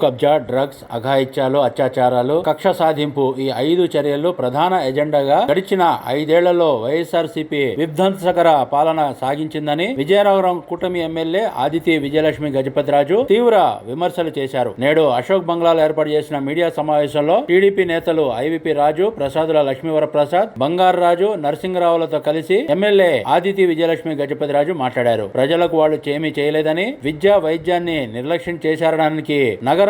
భూకబ్జా drugs అఘాయిత్యాలు అత్యాచారాలు కక్ష సాధింపు ఈ ఐదు చర్యలు ప్రధాన ఎజెండాగా గడిచిన ఐదేళ్ళలో వైఎస్ఆర్సీపీ విధ్వంసకర పాలన సాగించిందని విజయనగరం కూటమి ఎమ్మెల్యే ఆదితి విజయలక్ష్మి గజపతిరాజు తీవ్ర విమర్శలు చేశారు. నేడు అశోక్ బంగ్లాలో ఏర్పాటు చేసిన మీడియా సమావేశంలో టీడీపీ నేతలు ఐవిపి రాజు ప్రసాదుల లక్ష్మీవర ప్రసాద్ బంగారు రాజు నరసింగరావులతో కలిసి ఎమ్మెల్యే ఆదితి విజయలక్ష్మి గజపతిరాజు మాట్లాడారు. ప్రజలకు వాళ్ళు చేమీ చేయలేదని విద్యా వైద్యాన్ని నిర్లక్ష్యం చేశారడానికి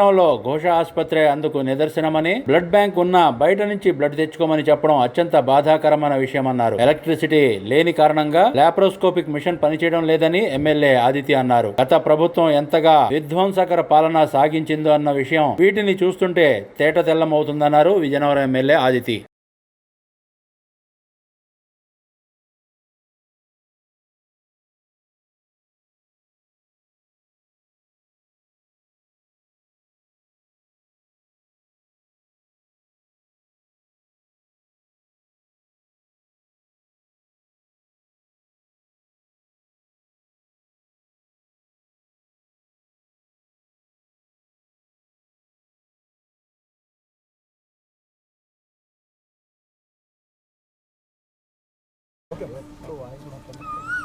నగరంలో ఘోష ఆసుపత్రి అందుకు నిదర్శనమని బ్లడ్ బ్యాంక్ ఉన్న బయట నుంచి బ్లడ్ తెచ్చుకోమని చెప్పడం అత్యంత బాధాకరమైన విషయమన్నారు. ఎలక్ట్రిసిటీ లేని కారణంగా లాప్రోస్కోపిక్ మిషన్ పనిచేయడం లేదని ఎమ్మెల్యే ఆదిత్య అన్నారు. గత ప్రభుత్వం ఎంతగా విధ్వంసకర పాలన సాగించిందో అన్న విషయం వీటిని చూస్తుంటే తేట తెల్లమవుతుందన్నారు విజయనగరం ఎమ్మెల్యే ఆదితి.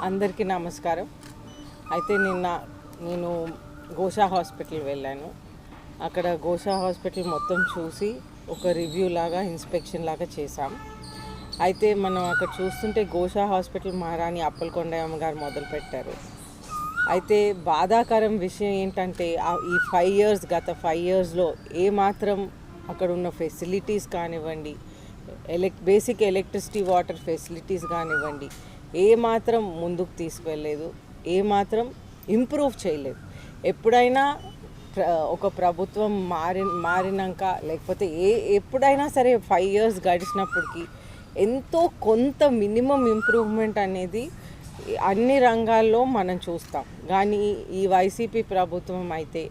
అందరికీ నమస్కారం. అయితే నిన్న నేను గోషా హాస్పిటల్ వెళ్ళాను. అక్కడ గోషా హాస్పిటల్ మొత్తం చూసి ఒక రివ్యూ లాగా ఇన్స్పెక్షన్ లాగా చేశాం. అయితే మనం అక్కడ చూస్తుంటే గోషా హాస్పిటల్ మహారాణి అప్పలకొండయ్యమ్మ గారు మొదలుపెట్టారు అయితే బాధాకరం విషయం ఏంటంటే ఈ ఫైవ్ ఇయర్స్ గత ఫైవ్ ఇయర్స్లో ఏమాత్రం అక్కడ ఉన్న ఫెసిలిటీస్ కానివ్వండి elec basic electricity water facilities కానివ్వండి ఏ మాత్రం ముందుకు తీసుకెళ్ళలేదు ఏ మాత్రం ఇంప్రూవ్ చేయలేదు. ఎప్పుడైనా ఒక ప్రభుత్వం మారి మారినాక లేకపోతే ఏ ఎప్పుడైనా సరే ఫైవ్ ఇయర్స్ గడిచినప్పటికీ ఎంతో కొంత మినిమం ఇంప్రూవ్మెంట్ అనేది అన్ని రంగాల్లో మనం చూస్తాం. కానీ ఈ వైసీపీ ప్రభుత్వం అయితే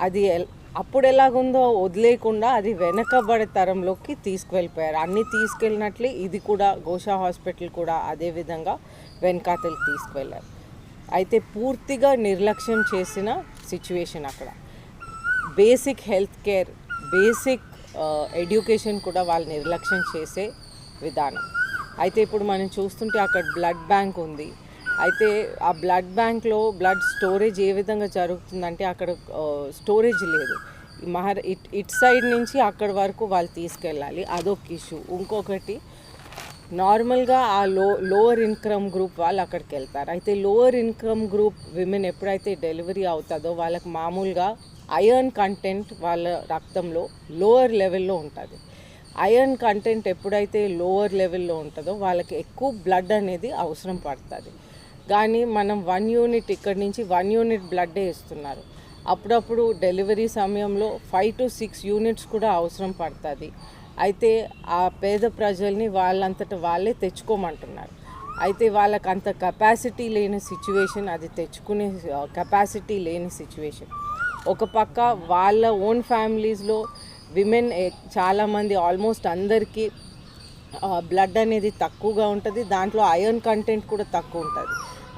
అది ఎల్- అప్పుడు ఎలాగుందో వదిలేయకుండా అది వెనకబడే తరంలోకి తీసుకువెళ్ళిపోయారు. అన్నీ తీసుకెళ్ళినట్లే ఇది కూడా గోషా హాస్పిటల్ కూడా అదే విధంగా వెనకాతలు తీసుకువెళ్ళారు. అయితే పూర్తిగా నిర్లక్ష్యం చేసిన సిచ్యువేషన్ అక్కడ. Basic health care basic education కూడా వాళ్ళు నిర్లక్ష్యం చేసే విధానం. అయితే ఇప్పుడు మనం చూస్తుంటే అక్కడ బ్లడ్ బ్యాంక్ ఉంది. అయితే ఆ బ్లడ్ బ్యాంక్లో బ్లడ్ స్టోరేజ్ ఏ విధంగా జరుగుతుందంటే అక్కడ స్టోరేజ్ లేదు. ఈ మహార ఇట్ ఇట్ సైడ్ నుంచి అక్కడ వరకు వాళ్ళు తీసుకెళ్ళాలి. అదొక ఇష్యూ. ఇంకొకటి నార్మల్గా ఆ లో లోవర్ ఇన్కమ్ గ్రూప్ వాళ్ళు అక్కడికి వెళ్తారు. అయితే లోవర్ ఇన్కమ్ గ్రూప్ విమెన్ ఎప్పుడైతే డెలివరీ అవుతుందో వాళ్ళకి మామూలుగా ఐరన్ కంటెంట్ వాళ్ళ రక్తంలో లోవర్ లెవెల్లో ఉంటుంది. ఐరన్ కంటెంట్ ఎప్పుడైతే లోవర్ లెవెల్లో ఉంటుందో వాళ్ళకి ఎక్కువ బ్లడ్ అనేది అవసరం పడుతుంది. కానీ మనం వన్ యూనిట్ ఇక్కడి నుంచి వన్ యూనిట్ బ్లడ్డే ఇస్తున్నారు. అప్పుడప్పుడు డెలివరీ సమయంలో ఫైవ్ టు సిక్స్ యూనిట్స్ కూడా అవసరం పడుతుంది. అయితే ఆ పేద ప్రజల్ని వాళ్ళంతట వాళ్ళే తెచ్చుకోమంటున్నారు. అయితే వాళ్ళకి అంత కెపాసిటీ లేని సిచ్యువేషన్ అది తెచ్చుకునే కెపాసిటీ లేని సిచ్యువేషన్ ఒక పక్క వాళ్ళ ఓన్ ఫ్యామిలీస్లో విమెన్ చాలామంది ఆల్మోస్ట్ అందరికీ బ్లడ్ అనేది తక్కువగా ఉంటుంది. దాంట్లో ఐరన్ కంటెంట్ కూడా తక్కువ ఉంటుంది.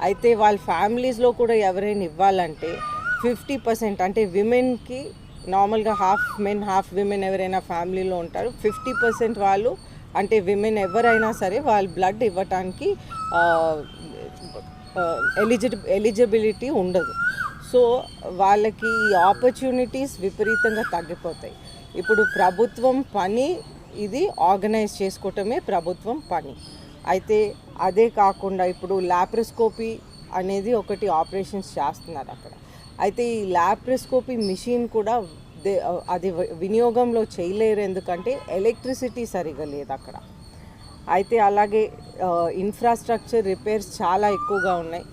అయితే వాళ్ళ ఫ్యామిలీస్లో కూడా ఎవరైనా ఇవ్వాలంటే ఫిఫ్టీ పర్సెంట్ అంటే విమెన్కి నార్మల్గా హాఫ్ మెన్ హాఫ్ విమెన్ ఎవరైనా ఫ్యామిలీలో ఉంటారు. ఫిఫ్టీ పర్సెంట్ వాళ్ళు అంటే విమెన్ ఎవరైనా సరే వాళ్ళ బ్లడ్ ఇవ్వటానికి ఎలిజి ఎలిజిబిలిటీ ఉండదు. సో వాళ్ళకి ఈ ఆపర్చునిటీస్ విపరీతంగా తగ్గిపోతాయి. ఇప్పుడు ప్రభుత్వం పని ఇది ఆర్గనైజ్ చేసుకోవటమే ప్రభుత్వం పని. అయితే అదే కాకుండా ఇప్పుడు ల్యాప్రోస్కోపీ అనేది ఒకటి ఆపరేషన్స్ చేస్తున్నారు అక్కడ. అయితే ఈ ల్యాప్రోస్కోపీ మిషన్ కూడా దే- అది వినియోగంలో చేయలేరు ఎందుకంటే ఎలక్ట్రిసిటీ సరిగా లేదు అక్కడ. అయితే అలాగే ఇన్ఫ్రాస్ట్రక్చర్ రిపేర్స్ చాలా ఎక్కువగా ఉన్నాయి.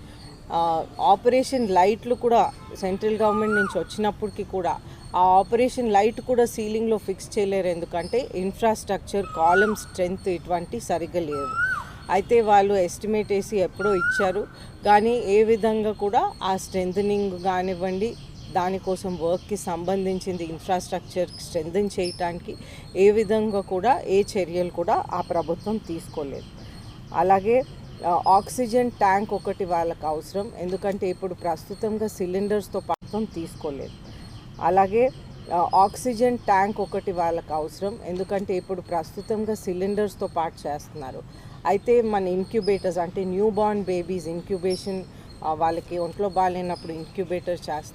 ఆపరేషన్ లైట్లు కూడా సెంట్రల్ గవర్నమెంట్ నుంచి వచ్చినప్పటికీ కూడా ఆ ఆపరేషన్ లైట్ కూడా సీలింగ్లో ఫిక్స్ చేయలేరు ఎందుకంటే ఇన్ఫ్రాస్ట్రక్చర్ కాలమ్ స్ట్రెంగ్త్ ఇటువంటి సరిగ్గా లేవు. అయితే వాళ్ళు ఎస్టిమేట్ వేసి ఎప్పుడో ఇచ్చారు. కానీ ఏ విధంగా కూడా ఆ స్ట్రెంథనింగ్ కానివ్వండి దానికోసం వర్క్కి సంబంధించింది ఇన్ఫ్రాస్ట్రక్చర్ స్ట్రెంథన్ చేయటానికి ఏ విధంగా కూడా ఏ చర్యలు కూడా ఆ ప్రభుత్వం తీసుకోలేదు. అలాగే ఆక్సిజన్ ట్యాంక్ ఒకటి వాళ్ళకు అవసరం. ఎందుకంటే ఇప్పుడు ప్రస్తుతంగా సిలిండర్స్తో పాటు తీసుకోలేదు. అలాగే ఆక్సిజన్ ట్యాంక్ ఒకటి వాళ్ళకి అవసరం. ఎందుకంటే ఇప్పుడు ప్రస్తుతంగా సిలిండర్స్తో పాటు చేస్తున్నారు. అయితే మన ఇంక్యుబేటర్స్ అంటే న్యూ బార్న్ బేబీస్ ఇంక్యుబేషన్ వాళ్ళకి ఒంట్లో బాగాలేనప్పుడు ఇంక్యుబేటర్ చేస్త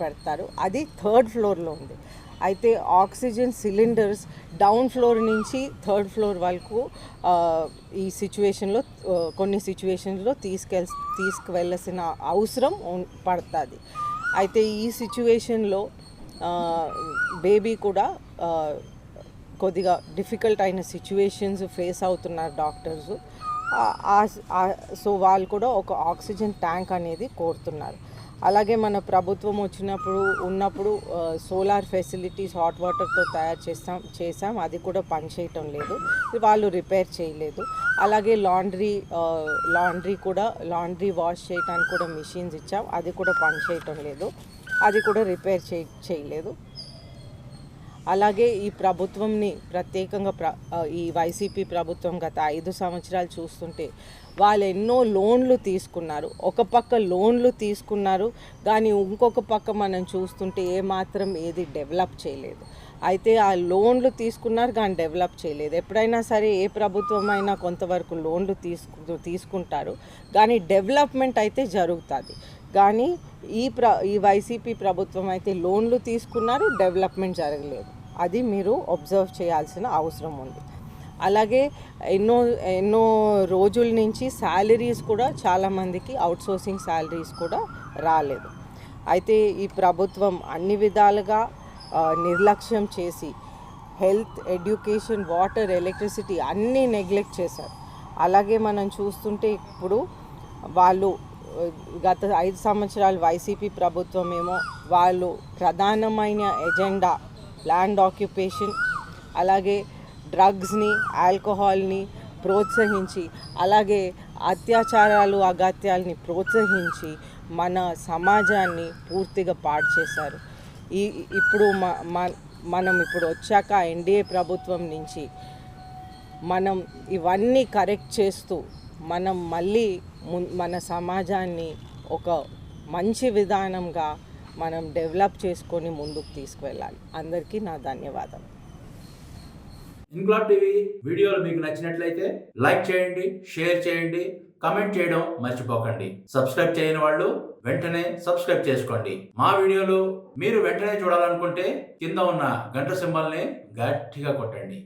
పెడతారు. అది థర్డ్ ఫ్లోర్లో ఉంది. అయితే ఆక్సిజన్ సిలిండర్స్ డౌన్ ఫ్లోర్ నుంచి థర్డ్ ఫ్లోర్ వరకు ఈ సిచ్యువేషన్లో కొన్ని సిచ్యువేషన్లో తీసుకెళ్ తీసుకువెళ్ళాల్సిన అవసరం పడుతుంది. అయితే ఈ సిచ్యువేషన్లో బేబీ కూడా కొద్దిగా డిఫికల్ట్ అయిన సిచ్యువేషన్స్ ఫేస్ అవుతున్నారు డాక్టర్స్. సో వాళ్ళు కూడా ఒక ఆక్సిజన్ ట్యాంక్ అనేది కోరుతున్నారు. అలాగే మన ప్రభుత్వం వచ్చినప్పుడు ఉన్నప్పుడు సోలార్ ఫెసిలిటీస్ హాట్ వాటర్తో తయారు చేస్తాం చేసాం అది కూడా పనిచేయటం లేదు. వాళ్ళు రిపేర్ చేయలేదు. అలాగే లాండ్రీ లాండ్రీ కూడా లాండ్రీ వాష్ చేయడానికి కూడా మిషన్స్ ఇచ్చాం. అది కూడా పనిచేయటం లేదు. అది కూడా రిపేర్ చేయ చేయలేదు. అలాగే ఈ ప్రభుత్వంని ప్రత్యేకంగా ప్ర ఈ వైసీపీ ప్రభుత్వం గత ఐదు సంవత్సరాలు చూస్తుంటే వాళ్ళు ఎన్నో లోన్లు తీసుకున్నారు. ఒక పక్క లోన్లు తీసుకున్నారు. కానీ ఇంకొక పక్క మనం చూస్తుంటే ఏమాత్రం ఏది డెవలప్ చేయలేదు. అయితే ఆ లోన్లు తీసుకున్నారు కానీ డెవలప్ చేయలేదు. ఎప్పుడైనా సరే ఏ ప్రభుత్వం అయినా కొంతవరకు లోన్లు తీసుకు తీసుకుంటారు. కానీ డెవలప్మెంట్ అయితే జరుగుతుంది. కానీ ఈ ప్ర ఈ వైసీపీ ప్రభుత్వం అయితే లోన్లు తీసుకున్నారు డెవలప్మెంట్ జరగలేదు. అది మీరు అబ్జర్వ్ చేయాల్సిన అవసరం ఉంది. అలాగే ఎన్నో ఎన్నో రోజుల నుంచి శాలరీస్ కూడా చాలామందికి అవుట్సోర్సింగ్ శాలరీస్ కూడా రాలేదు. అయితే ఈ ప్రభుత్వం అన్ని విధాలుగా నిర్లక్ష్యం చేసి హెల్త్ ఎడ్యుకేషన్ వాటర్ ఎలక్ట్రిసిటీ అన్నీ నెగ్లెక్ట్ చేశారు. అలాగే మనం చూస్తుంటే ఇప్పుడు వాళ్ళు గత ఐదు సంవత్సరాలు వైసీపీ ప్రభుత్వం ఏమో వాళ్ళు ప్రధానమైన ఎజెండా ల్యాండ్ ఆక్యుపేషన్ అలాగే డ్రగ్స్ని ఆల్కహాల్ని ప్రోత్సహించి అలాగే అత్యాచారాలు అగత్యాలని ప్రోత్సహించి మన సమాజాన్ని పూర్తిగా పాడు చేశారు. ఈ ఇప్పుడు మ- మ- మనం ఇప్పుడు వచ్చాక ఎన్డీఏ ప్రభుత్వం నుంచి మనం ఇవన్నీ కరెక్ట్ చేస్తూ మనం మళ్ళీ మన సమాజాన్ని ఒక మంచి విధానంగా మనం డెవలప్ చేసుకొని ముందుకు తీసుకువెళ్ళాలి. అందరికీ నా ధన్యవాదం ఇన్క్లాబ్ టీవీ వీడియోలు మీకు నచ్చినట్లయితే లైక్ చేయండి షేర్ చేయండి కమెంట్ చేయడం మర్చిపోకండి. సబ్స్క్రైబ్ చేయని వాళ్ళు వెంటనే సబ్స్క్రైబ్ చేసుకోండి. మా వీడియోలు మీరు వెంటనే చూడాలనుకుంటే కింద ఉన్న గంట సింబల్ని గట్టిగా కొట్టండి.